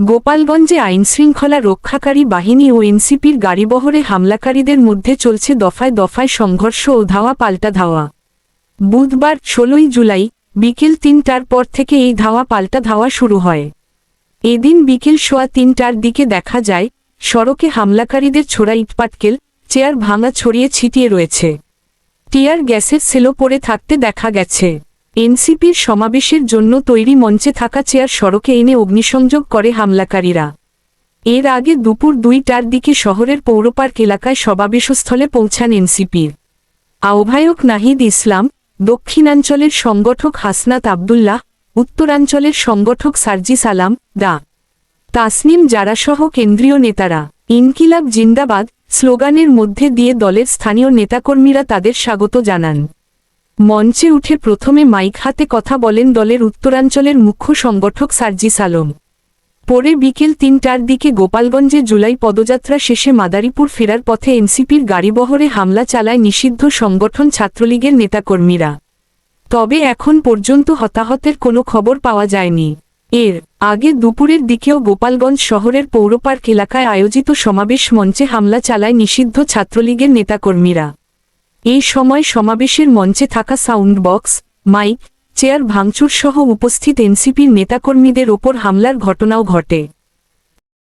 গোপালগঞ্জে আইনশৃঙ্খলা রক্ষাকারী বাহিনী ও এনসিপির গাড়িবহরে হামলাকারীদের মধ্যে চলছে দফায় দফায় সংঘর্ষ ও ধাওয়া পাল্টা ধাওয়া। বুধবার ষোলোই জুলাই, বিকেল তিনটার পর থেকে এই ধাওয়া পাল্টা ধাওয়া শুরু হয়। এদিন বিকেল সোয়া তিনটার দিকে দেখা যায়, সড়কে হামলাকারীদের ছোড়া ইটপাটকেল, চেয়ার ভাঙা ছড়িয়ে ছিটিয়ে রয়েছে। টিয়ার গ্যাসের সেলো পড়ে থাকতে দেখা গেছে। এনসিপির সমাবেশের জন্য তৈরি মঞ্চে থাকা চেয়ার সড়কে এনে অগ্নিসংযোগ করে হামলাকারীরা। এর আগে দুপুর দুইটার দিকে শহরের পৌরপার্ক এলাকায় সমাবেশস্থলে পৌঁছান এনসিপির আহ্বায়ক নাহিদ ইসলাম, দক্ষিণাঞ্চলের সংগঠক হাসনাত আবদুল্লাহ, উত্তরাঞ্চলের সংগঠক সার্জিস আলাম দা তাসনিম জারাসহ কেন্দ্রীয় নেতারা। ইনকিলাব জিন্দাবাদ, স্লোগানের মধ্যে দিয়ে দলের স্থানীয় নেতাকর্মীরা তাদের স্বাগত জানান। মঞ্চে উঠে প্রথমে মাইক হাতে কথা বলেন দলের উত্তরাঞ্চলের মুখ্য সংগঠক সার্জিস আলম পরে বিকেল তিনটার দিকে গোপালগঞ্জে জুলাই পদযাত্রা শেষে মাদারীপুর ফেরার পথে এনসিপির গাড়িবহরে হামলা চালায় নিষিদ্ধ সংগঠন ছাত্রলীগের নেতাকর্মীরা। তবে এখন পর্যন্ত হতাহতের কোনো খবর পাওয়া যায়নি। এর আগে দুপুরের দিকেও গোপালগঞ্জ শহরের পৌরপার্ক এলাকায় আয়োজিত সমাবেশ মঞ্চে হামলা চালায় নিষিদ্ধ ছাত্রলীগের নেতাকর্মীরা। এই সময় সমাবেশের মঞ্চে থাকা সাউন্ড বক্স মাইক, চেয়ার ভাঙচুর সহ উপস্থিত এনসিপির নেতাকর্মীদের ওপর হামলার ঘটনাও ঘটে।